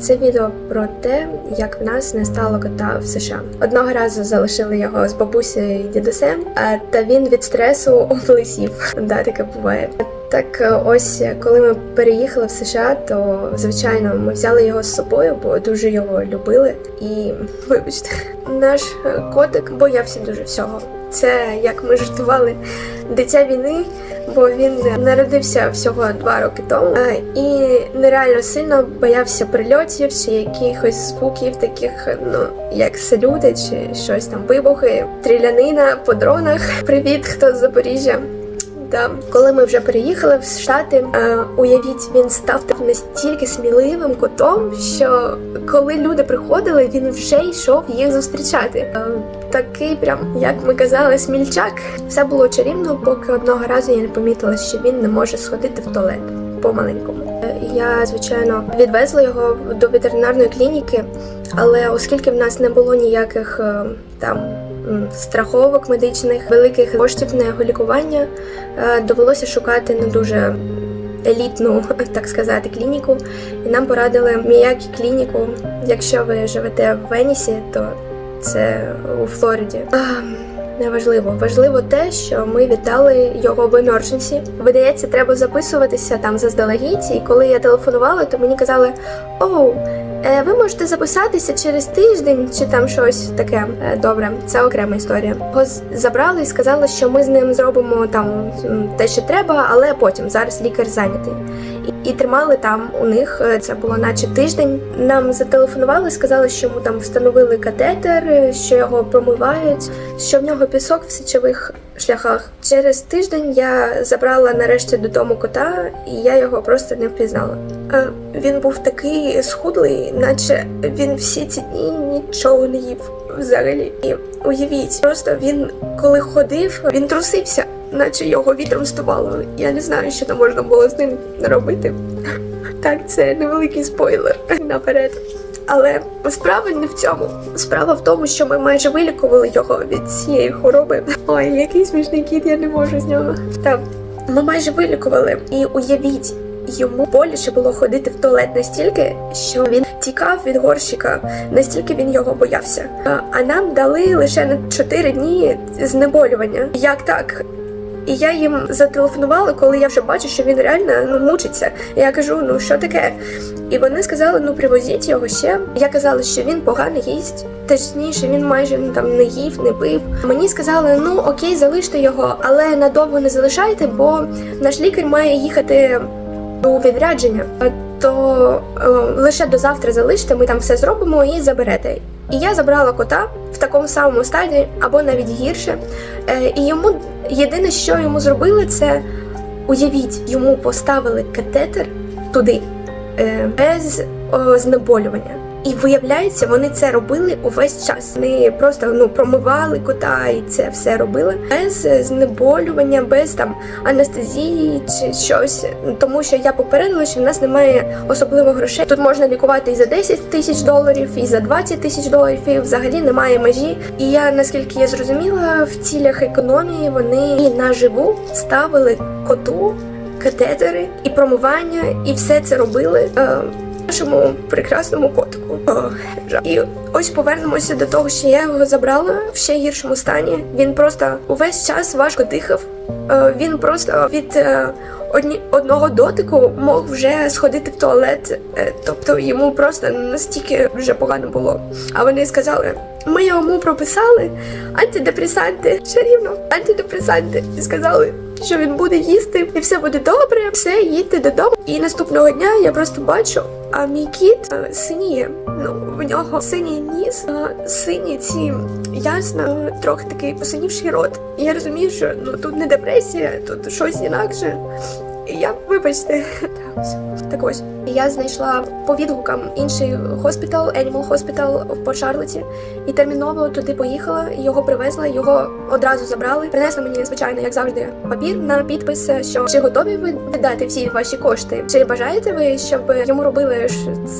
Це відео про те, як в нас не стало кота в США. Одного разу залишили його з бабусею і дідусем, та він від стресу облисів. Да, таке буває. Так е, ось коли ми переїхали в США, то звичайно ми взяли його з собою, бо дуже його любили. І вибачте, наш е, котик боявся дуже всього. Це як ми жартували дитя війни, бо він народився всього два роки тому е, і нереально сильно боявся прильотів чи якихось звуків, таких ну як салюти, чи щось там вибухи, стрілянина по дронах. Привіт, хто з Запоріжжя. Да. Коли ми вже переїхали в Штати, е, уявіть, він став настільки сміливим котом, що коли люди приходили, він вже йшов їх зустрічати. Е, такий, прям як ми казали, смільчак. Все було чарівно, поки одного разу я не помітила, що він не може сходити в туалет по-маленькому. Е, Я, звичайно, відвезла його до ветеринарної клініки, але оскільки в нас не було ніяких е, там страховок медичних, великих коштів на його лікування, е, довелося шукати не дуже елітну, так сказати, клініку. І нам порадили Міякі клініку. Якщо ви живете в Венісі, то це у Флориді. Неважливо. Важливо те, що ми вітали його в емердженсі. Видається, треба записуватися там заздалегідь. І коли я телефонувала, то мені казали: Оу, ви можете записатися через тиждень чи там щось таке. Е, Добре, це окрема історія. Його забрали і сказали, що ми з ним зробимо там те, що треба, але потім зараз лікар зайнятий. І, тримали там у них е, це було наче тиждень. Нам зателефонували, сказали, що йому там встановили катетер, е, що його промивають, що в нього пісок в сечових шляхах. Через тиждень я забрала нарешті додому кота, і я його просто не впізнала. Він був такий схудлий, наче він всі ці дні нічого не їв взагалі. І уявіть, просто він коли ходив, він трусився, наче його вітром здувало. Я не знаю, що там можна було з ним робити. Так, це невеликий спойлер наперед. Але справа не в цьому. Справа в тому, що ми майже вилікували його від цієї хвороби. Ой, який смішний кіт, я не можу з нього. Так, ми майже вилікували. І уявіть, йому боліше було ходити в туалет настільки, що він тікав від горщика, настільки він його боявся. А нам дали лише на 4 дні знеболювання. Як так? І я їм зателефонувала, коли я вже бачу, що він реально ну, мучиться. Я кажу, ну що таке? І вони сказали, ну привозіть його ще. Я казала, що він погано їсть. Точніше, він майже ну, там не їв, не пив. Мені сказали, ну окей, залиште його, але надовго не залишайте, бо наш лікар має їхати у відрядження. То е, лише до завтра залиште, ми там все зробимо і заберете. І я забрала кота в такому самому стані, або навіть гірше. Е, і йому єдине, що йому зробили, це уявіть, йому поставили катетер туди е, без знеболювання. І виявляється, вони це робили увесь час. Вони просто ну промивали кота і це все робили без е, знеболювання, без там анестезії чи щось. Тому що я попередила, що в нас немає особливо грошей. Тут можна лікувати і за 10 тисяч доларів, і за 20 тисяч доларів, і взагалі немає межі. І я наскільки я зрозуміла, в цілях економії вони і наживу ставили коту катетери і промивання, і все це робили. Нашому прекрасному котику. І ось повернемося до того, що я його забрала в ще гіршому стані. Він просто увесь час важко дихав. Е, Він просто від е, одні, одного дотику мог вже сходити в туалет. Е, Тобто йому просто настільки вже погано було. А вони сказали: ми йому прописали антидепресанти, чарівно, антидепресанти. І сказали, що він буде їсти, і все буде добре, все, їдьте додому. І наступного дня я просто бачу, а мій кіт е, синіє. Ну, в нього синій ніс, сині ці ясно, е, трохи такий посинівший рот. І я розумію, що ну тут не депресія, тут щось інакше. І я, вибачте, так ось. Так ось я знайшла по відгукам інший хоспітал, Animal Hospital в Порт-Шарлоті, і терміново туди поїхала, його привезли, його одразу забрали. Принесли мені, звичайно, як завжди, папір на підпис, що чи готові ви віддати всі ваші кошти? Чи бажаєте ви, щоб йому робили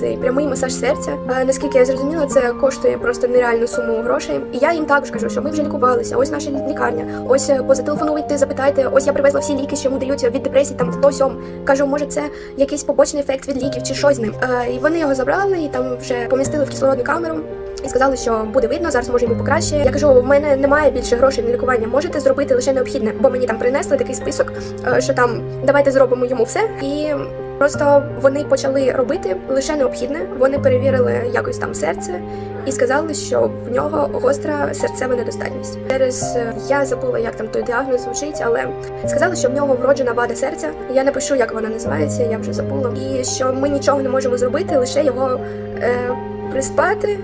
цей прямий масаж серця? А, наскільки я зрозуміла, це коштує просто нереальну суму грошей. І я їм також кажу, що ми вже лікувалися. Ось наша лікарня. Ось е, позателефонуйте, запитайте. Ось я привезла всі ліки, що йому дають від депресії. Там то сьом. Кажу, може, це якийсь побочний ефект від ліків чи щось з ним. Е, і вони його забрали і там вже помістили в кислородну камеру. І сказали, що буде видно, зараз може йому покраще. Я кажу, в мене немає більше грошей на лікування. Можете зробити лише необхідне, бо мені там принесли такий список, е, що там давайте зробимо йому все. І просто вони почали робити лише необхідне. Вони перевірили якось там серце і сказали, що в нього гостра серцева недостатність. Через е, я забула, як там той діагноз звучить, але сказали, що в нього вроджена вада серця. Я не пишу, як вона називається, я вже забула. І що ми нічого не можемо зробити, лише його е, приспати